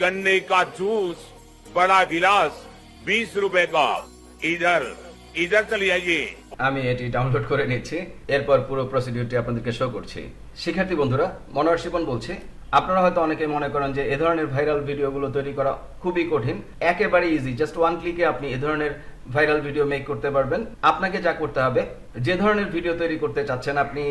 गन्ने का जूस बड़ा गिलास बीस रुपए का इधर इधर चले आइए আমি এটি ডাউনলোড করে নিচ্ছি এরপর পুরো প্রসিডিউরটি আপনাদেরকে শো করছি শিক্ষার্থী বন্ধুরা মনোহর শিপন বলছি আপনারা হয়তো অনেকে মনে করেন যে এ ধরনের ভাইরাল ভিডিওগুলো তৈরি করা খুবই কঠিন একেবারে ইজি জাস্ট ওয়ান ক্লিকে আপনি এ ধরনের ভাইরাল ভিডিও মেক করতে পারবেন আপনাকে যা করতে হবে যে ধরনের ভিডিও তৈরি করতে চাচ্ছেন আপনি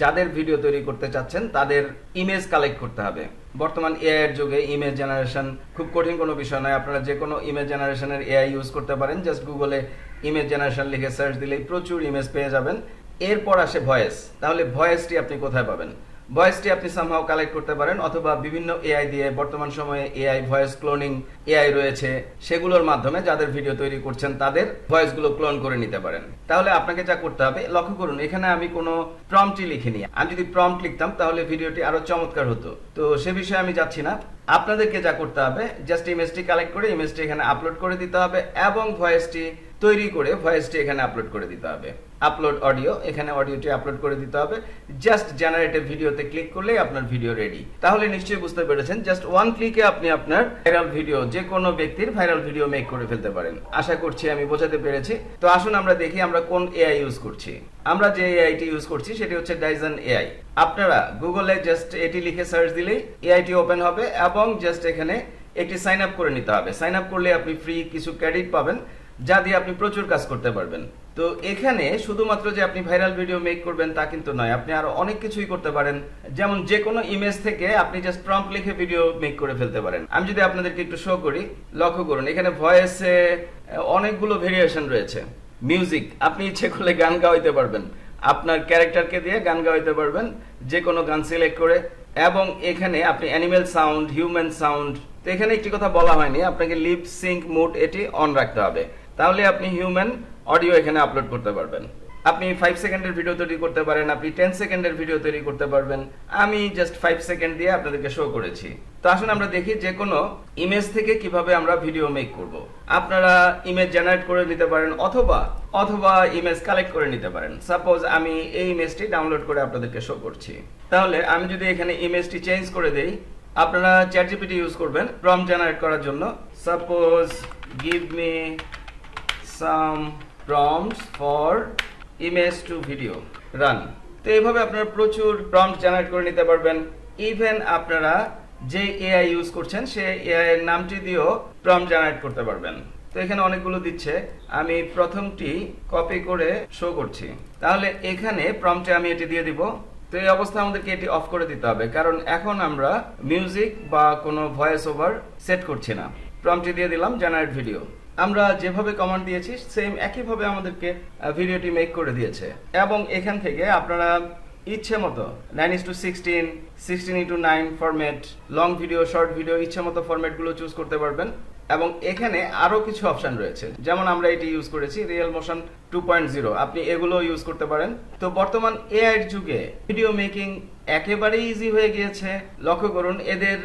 যাদের ভিডিও তৈরি করতে চাচ্ছেন, তাদের ইমেজ কালেক্ট করতে হবে। বর্তমান এআই এর যুগে ইমেজ জেনারেশন খুব কঠিন কোনো বিষয় নয়। আপনারা যে কোনো ইমেজ জেনারেশনের এআই ইউজ করতে পারেন। জাস্ট গুগলে ইমেজ জেনারেশন লিখে সার্চ দিলেই প্রচুর ইমেজ পেয়ে যাবেন। এরপর আসে ভয়েস তাহলে ভয়েসটি আপনি কোথায় পাবেন? ভয়েসটি আপনি সামহাও কালেক্ট করতে পারেন অথবা বিভিন্ন এআই দিয়ে বর্তমান সময়ে এআই ভয়েস ক্লোনিং এআই রয়েছে সেগুলোর মাধ্যমে যাদের ভিডিও তৈরি করছেন তাদের ভয়েসগুলো ক্লোন করে নিতে পারেন। তাহলে আপনাকে যা করতে হবে, লক্ষ্য করুন, এখানে আমি কোনো প্রম্পটই লিখিনি। আমি যদি প্রম্পট লিখতাম, তাহলে ভিডিওটি আরও চমৎকার হতো। তো সে বিষয়ে আমি যাচ্ছি না। আপনাদেরকে যা করতে হবে জাস্ট ইমেজটি কালেক্ট করে ইমেজটি এখানে আপলোড করে দিতে হবে এবং ভয়েসটি তৈরি করে ভয়েসটি এখানে আপলোড করে দিতে হবে। আপলোড অডিও এখানে অডিওটি আপলোড করে দিতে হবে। জাস্ট জেনারেটিভ ভিডিওতে ক্লিক করলেই আপনার ভিডিও রেডি তাহলে নিশ্চয়ই বুঝতে পেরেছেন জাস্ট ওয়ান ক্লিকে আপনি আপনার ভাইরাল ভিডিও যে কোনো ব্যক্তির ভাইরাল ভিডিও মেক করে ফেলতে পারেন। আশা করছি আমি বোঝাতে পেরেছি। তো আসুন আমরা দেখি আমরা কোন এআই ইউজ করছি। আমরা যে এআইটি ইউজ করছি সেটি হচ্ছে ডাইজন এআই আপনারা গুগলে জাস্ট এটি লিখে সার্চ দিলেই এআইটি ওপেন হবে এবং জাস্ট এখানে একটি সাইন আপ করে নিতে হবে। সাইন আপ করলে আপনি ফ্রি কিছু ক্রেডিট পাবেন। যা দিয়ে আপনি প্রচুর কাজ করতে পারবেন। তো এখানে শুধুমাত্র যে আপনি ভাইরাল ভিডিও মেক করবেন তা কিন্তু নয়, আপনি আরও অনেক কিছুই করতে পারেন। যেমন যে কোনো ইমেজ থেকে আপনি জাস্ট প্রম্পট লিখে ভিডিও মেক করে ফেলতে পারেন। আমি যদি আপনাদেরকে একটু শো করি, লক্ষ্য করুন, এখানে ভয়েসে অনেকগুলো ভেরিয়েশন রয়েছে। মিউজিক আপনি ইচ্ছে করলে গান গাওয়াইতে পারবেন। আপনার ক্যারেক্টারকে দিয়ে গান গাওয়াইতে পারবেন যে কোনো গান সিলেক্ট করে। এবং এখানে আপনি অ্যানিমেল সাউন্ড হিউম্যান সাউন্ড তো এখানে একটি কথা বলা হয়নি, আপনাকে লিপ সিঙ্ক মুড এটি অন রাখতে হবে। তাহলে আপনি হিউম্যান অডিও এখানে আপলোড করতে পারবেন। আপনি ফাইভ সেকেন্ডের ভিডিও তৈরি করতে পারেন, আপনি টেন সেকেন্ডের ভিডিও তৈরি করতে পারবেন। আমি জাস্ট ফাইভ সেকেন্ড দিয়ে আপনাদেরকে শো করেছি। তো আসুন আমরা দেখি যে কোনো ইমেজ থেকে কীভাবে আমরা ভিডিও মেক করব। আপনারা ইমেজ জেনারেট করে নিতে পারেন অথবা অথবা ইমেজ কালেক্ট করে নিতে পারেন। সাপোজ আমি এই ইমেজটি ডাউনলোড করে আপনাদেরকে শো করছি। তাহলে আমি যদি এখানে ইমেজটি চেঞ্জ করে দেই, আপনারা চ্যাট জিপিটি ইউজ করবেন প্রম জেনারেট করার জন্য। Suppose give me some prompts for image to video run তো এইভাবে আপনারা প্রচুর প্রম্পট জেনারেট করে নিতে পারবেন। ইভেন আপনারা যে এআই ইউজ করছেন, সে এআই এর নামটি দিয়েও প্রম্পট জেনারেট করতে পারবেন। তো এখানে অনেকগুলো দিচ্ছে। আমি প্রথমটি কপি করে শো করছি। তাহলে এখানে প্রম্পটে আমি এটি দিয়ে দিব। তো এই অবস্থায় আমাদেরকে এটি অফ করে দিতে হবে, কারণ এখন আমরা মিউজিক বা কোনো ভয়েস ওভার সেট করছি না। প্রম্পটে দিয়ে দিলাম জেনারেট ভিডিও আমরা যেভাবে কমান্ড দিয়েছি সেম একইভাবে আমাদেরকে ভিডিওটি মেক করে দিয়েছে। এবং এখান থেকে আপনারা ইচ্ছে মতো nine is to sixteen sixteen into nine format long video short video ইচ্ছে মতো ফরম্যাটগুলো চুজ করতে পারবেন। এবং এখানে আরও কিছু অপশন রয়েছে। যেমন আমরা এটি ইউজ করেছি real motion two point zero আপনি এগুলো ইউজ করতে পারেন। তো বর্তমান এআই এর যুগে ভিডিও মেকিং একেবারেই ইজি হয়ে গিয়েছে। লক্ষ্য করুন, এদের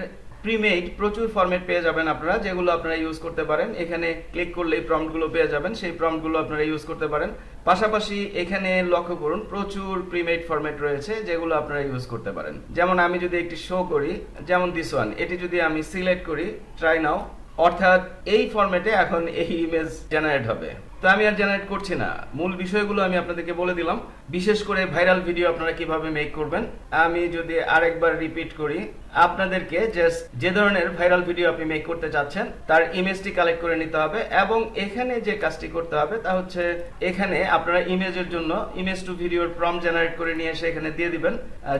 প্রিমেড প্রচুর ফরম্যাট পেয়ে যাবেন আপনারা, যেগুলো আপনারা ইউজ করতে পারেন। এখানে ক্লিক করলেই প্রম্পটগুলো পেয়ে যাবেন, সেই প্রম্পটগুলো আপনারা ইউজ করতে পারেন। পাশাপাশি এখানে লক্ষ্য করুন, প্রচুর প্রিমেড ফরম্যাট রয়েছে, যেগুলো আপনারা ইউজ করতে পারেন। যেমন আমি যদি একটি শো করি, যেমন দিস ওয়ান এটি যদি আমি সিলেক্ট করি ট্রাই নাও অর্থাৎ এই ফরম্যাটে এখন এই ইমেজ জেনারেট হবে। তো আমি আর জেনারেট করছি না। মূল বিষয়গুলো আমি আপনাদেরকে বলে দিলাম। বিশেষ করে ভাইরাল ভিডিও আপনারা কীভাবে মেক করবেন, আমি যদি আরেকবার রিপিট করি, আপনাদেরকে জাস্ট যে ধরনের ভাইরাল ভিডিও আপনি মেক করতে চাচ্ছেন, তার ইমেজটি কালেক্ট করে নিতে হবে এবং এখানে যে কাজটি করতে হবে তা হচ্ছে, এখানে আপনারা ইমেজের জন্য ইমেজ টু ভিডিওর প্রম জেনারেট করে নিয়ে এসে এখানে দিয়ে দিবেন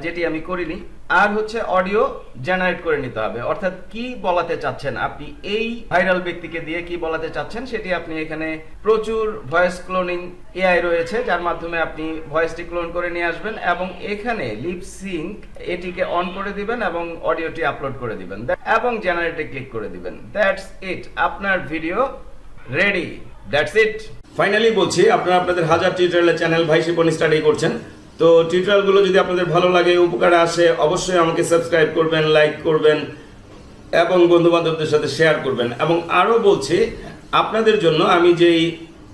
যেটি আমি করিনি। আর হচ্ছে অডিও জেনারেট করে নিতে হবে। অর্থাৎ কি বলাতে চাচ্ছেন আপনি, এই ভাইরাল ব্যক্তিকে দিয়ে কি বলাতে চাচ্ছেন, সেটি আপনি এখানে প্রচুর ভয়েস ক্লোনিং এআই রয়েছে, যার মাধ্যমে আপনি ভয়েসটি ক্লোন করে নিয়ে আসবেন এবং এখানে লিপ সিঙ্ক এটিকে অন করে দিবেন এবং অডিওটি আপলোড করে দিবেন। এবং জেনারেটে ক্লিক করে দিবেন। দ্যাটস ইট আপনার video ready that's it finally বলছি, আপনারা আপনাদের হাজার টিউটোরিয়ালের চ্যানেল ভাই শিপন স্টাডি করছেন। তো টিউটোরিয়ালগুলো যদি আপনাদের ভালো লাগে, উপকারে আসে, অবশ্যই আমাকে সাবস্ক্রাইব করবেন লাইক করবেন, এবং বন্ধু বান্ধবদের সাথে শেয়ার করবেন। এবং আরও বলছি, আপনাদের জন্য আমি যেই